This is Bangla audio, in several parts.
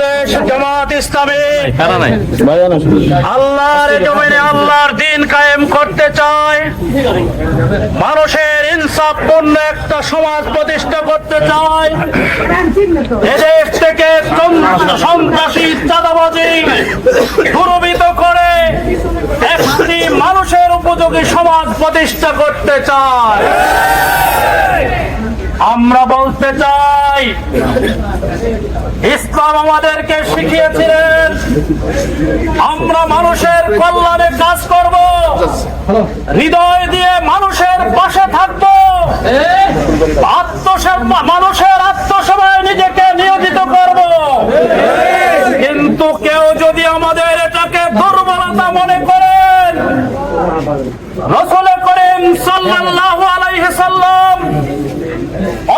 বাংলাদেশ জামাত ইসলামী। আল্লাহর জমিনে আল্লাহর দিন কায়েম করতে চায়। মানুষের ইনসাফপূর্ণ একটা সমাজ প্রতিষ্ঠা করতে চায়। এদেশ থেকে সন্ত্রাসী চাঁদাবাজি দুরবিত করে একটি মানুষের উপযোগী সমাজ প্রতিষ্ঠা করতে চায়। আমরা বলতে চাই, ইসলাম আমাদেরকে শিখিয়েছিলেন, আমরা মানুষের কল্যাণে কাজ করব, হৃদয় দিয়ে মানুষের পাশে থাকব, আত্মসেবা মানুষের আত্মসেবায় নিজেকে নিয়োজিত করব কিন্তু কেউ যদি আমাদের এটাকে দুর্বলতা মনে করেন রসুল করিম সাল্লাল্লাহু আলাইহি সাল্লাম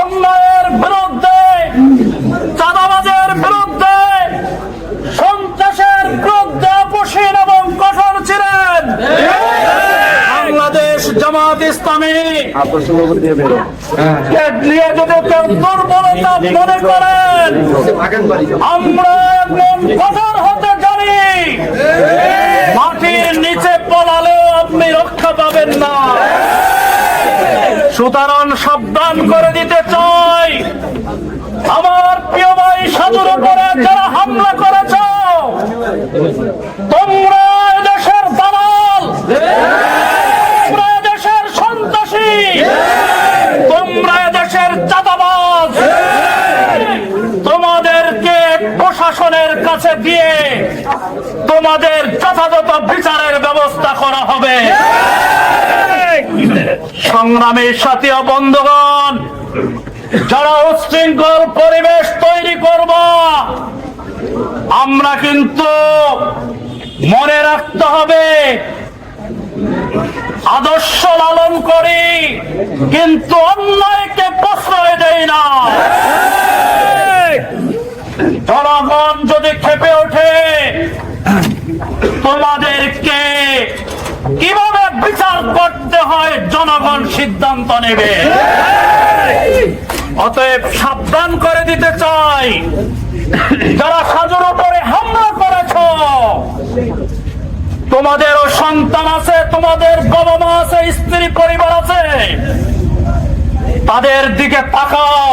অন্যায়ের বিরুদ্ধে চাঁদাবাজের বিরুদ্ধে সন্ত্রাসের বিরুদ্ধে আপোষহীন এবং কঠোর ছিলেন বাংলাদেশ জামাত ইসলামী কে মাটির নিচে পলালেও আপনি রক্ষা পাবেন না সুতরাং সাবধান করে দিতে চাই। আমার প্রিয় ভাই, সাধুর উপরে যারা হামলা করেছ তোমরা দেশের দালাল তোমরা দেশের সন্ত্রাসী তোমরা দেশের চাঁদাবাজ! তোমাদেরকে প্রশাসনের কাছে দিয়ে তোমাদের যথাযথ বিচারের ব্যবস্থা করা হবে। সংগ্রামের সাথে বন্ধুগণ, যারা উশৃঙ্খল পরিবেশ তৈরি করব, আমরা কিন্তু মনে রাখতে হবে আদর্শ লালন করি, কিন্তু অন্যায়কে প্রশ্রয় দেই না। জনগণ যদি খেপে ওঠে, তোমাদেরকে কীভাবে বিচার করতে হয় জনগণ সিদ্ধান্ত নেবে। অতএব সাবধান করে দিতে চাই। যারা সাজুর উপরে হামলা করেছ তোমাদেরও সন্তান আছে, তোমাদের বাবা মা আছে, স্ত্রী পরিবার আছে। তাদের দিকে তাকাও।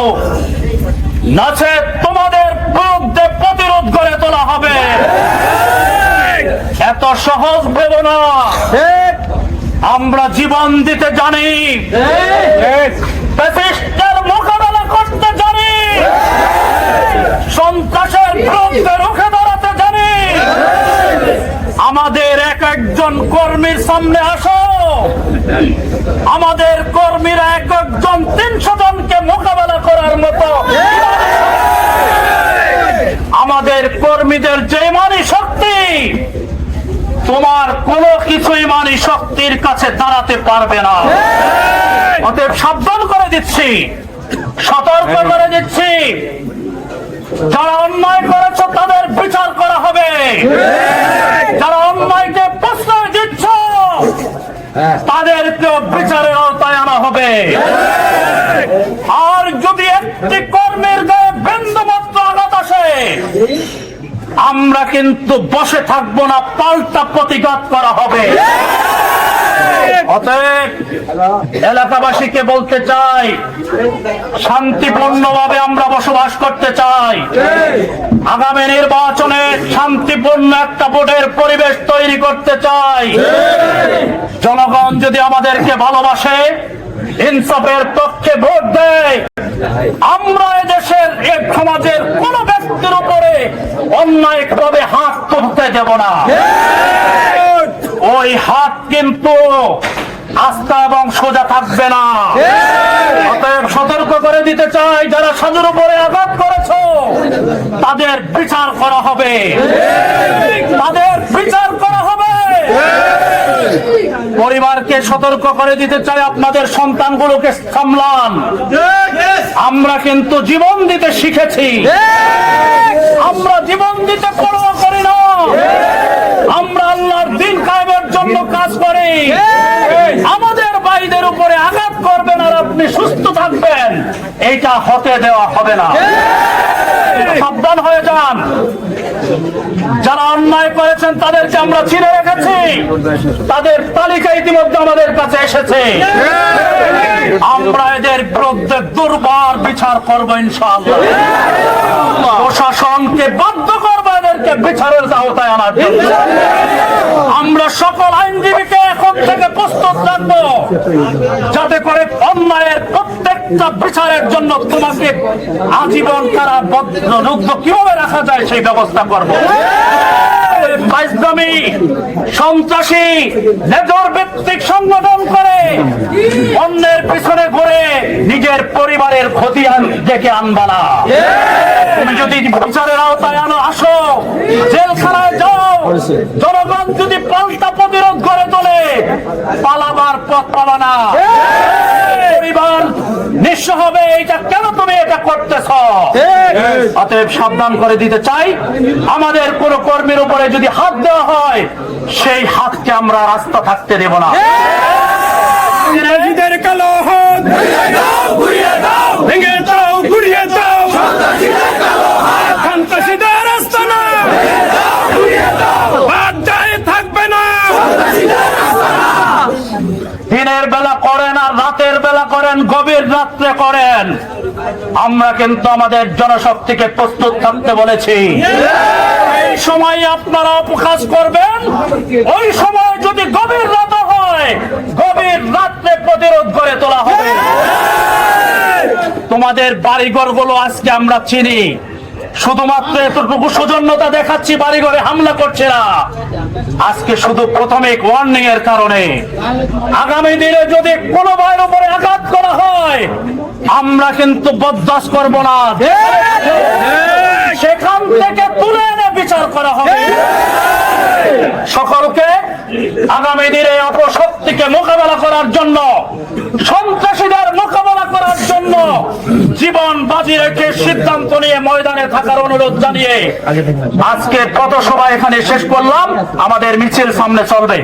নাচে তোমাদের বিরুদ্ধে প্রতিরোধ করে তোলা হবে। এত সহজ ভেব না আমরা জীবন দিতে জানি। মোকাবেলা করতে জানি। সন্ত্রাসের বিরুদ্ধে রুখে দাঁড়াতে জানি আমাদের এক একজন কর্মীর সামনে আসো। আমাদের কর্মীরা এক একজন তিনশো জনকে মোকাবেলা করার মতো। আমাদের কর্মীদের যে মানি শক্তি, তোমার কোনো কিছুই মানি শক্তির কাছে দাঁড়াতে পারবে না। অতএব সাবধান করে দিচ্ছি, সতর্ক করে দিচ্ছি। যারা অন্যায় করেছ, তাদের বিচার করা হবে। যারা অন্যায়কে তাদেরকেও বিচারের আওতায় আনা হবে। আর যদি একটি কর্মের গায়ে বিন্দুমাত্র আঘাত আসে, আমরা কিন্তু বসে থাকব না, পাল্টা প্রতিঘাত করা হবে। এলাকাবাসীকে বলতে চাই, শান্তিপূর্ণভাবে আমরা বসবাস করতে চাই। আগামী নির্বাচনে শান্তিপূর্ণ একটা ভোটের পরিবেশ তৈরি করতে চাই। জনগণ যদি আমাদেরকে ভালোবাসে, ইনসাফের পক্ষে ভোট দেয়, আমরা এদেশের এক সমাজের কোন ব্যক্তির উপরে অন্যায়ভাবে হাত তুলতে দেব না। ওই হাত কিন্তু আস্থা এবং সোজা থাকবে না। অতএব সতর্ক করে দিতে চাই, যারা সাজুর উপরে আঘাত করেছ, তাদের বিচার করা হবে। তাদের বিচার করা হবে। পরিবারকে সতর্ক করে দিতে চাই, আপনাদের সন্তানগুলোকে সামলান। আমরা কিন্তু জীবন দিতে শিখেছি। আমরা জীবন দিতে পরোয়া করি না আমরা আল্লাহর দিন কায়েমের জন্য কাজ করি আমাদের ভাইদের উপরে আঘাত করবেন আর আপনি সুস্থ থাকবেন। এইটা হতে দেওয়া হবে না। সাবধান হয়ে যান। যারা অন্যায় করেছেন তাদেরকে আমরা চিনে রেখেছি। তাদের তালিকা ইতিমধ্যে আমাদের কাছে এসেছে। আমরা এদের বিরুদ্ধে দুর্বার বিচার করব ইনশাআল্লাহ। প্রশাসনকে বাধ্য করব এদেরকে বিচারের আওতায় আনার জন্য। আমরা সকল আইনজীবীকে এখন থেকে প্রস্তুত রাখব যাতে করে অন্যায়ের প্রত্যেকটা বিচারের জন্য তোমাকে আজীবন কারা রুদ্ধ কীভাবে রাখা যায় সেই ব্যবস্থা করব। সন্ত্রাসী নেজর ভিত্তিক সংগঠন করে অন্যের পিছনে ঘুরে নিজের পরিবারের ক্ষতি ডেকে তুমি যদি বিচারের আওতায় আনো, আসো। জেলখানায় যাও। জনগণ যদি পাল্টা প্রতিরোধ করে তোলে পালাবার পথ পাবা না। পরিবার নিঃস্ব হবে এটা কেন তুমি এটা করতেছ? অতএব সাবধান করে দিতে চাই। আমাদের কোন কর্মীর উপরে যদি হাত দেওয়া হয় সেই হাতকে আমরা রাস্তা থাকতে দেব না। কালো হাত ভেঙে দাও ঘুরিয়ে দাও সন্ত্রাসীদের আস্তানা বাদ যায় থাকবে না দিনের বেলা করেন আর রাতের বেলা করেন গভীর রাত্রে করেন। আমরা কিন্তু আমাদের জনশক্তিকে প্রস্তুত থাকতে বলেছি। এই সময় আপনারা অপকাশ করবেন। ওই সময় যদি গভীর রাত হয় গভীর রাত্রে প্রতিরোধ করে তোলা হবে। তোমাদের বাড়িঘরগুলো আজকে আমরা চিনি। শুধুমাত্র এতটুকু সৌজন্যতা দেখাচ্ছি, বাড়িঘরে হামলা করছে না আজকে শুধু প্রথমে ওয়ার্নিং এর কারণে। আগামী দিনে যদি কোনো ভাইয়ের উপরে আঘাত করা হয়, আমরা কিন্তু বরদাস্ত করব না। সেখান থেকে তুলে এনে বিচার করা হবে। সকলকে আগামী দিনে অপশক্তিকে মোকাবেলা করার জন্য জন্য জীবন বাজি রেখে সিদ্ধান্ত নিয়ে ময়দানে থাকার অনুরোধ জানিয়ে আজকে কত সভা এখানে শেষ করলাম। আমাদের মিছিল সামনে চলবে।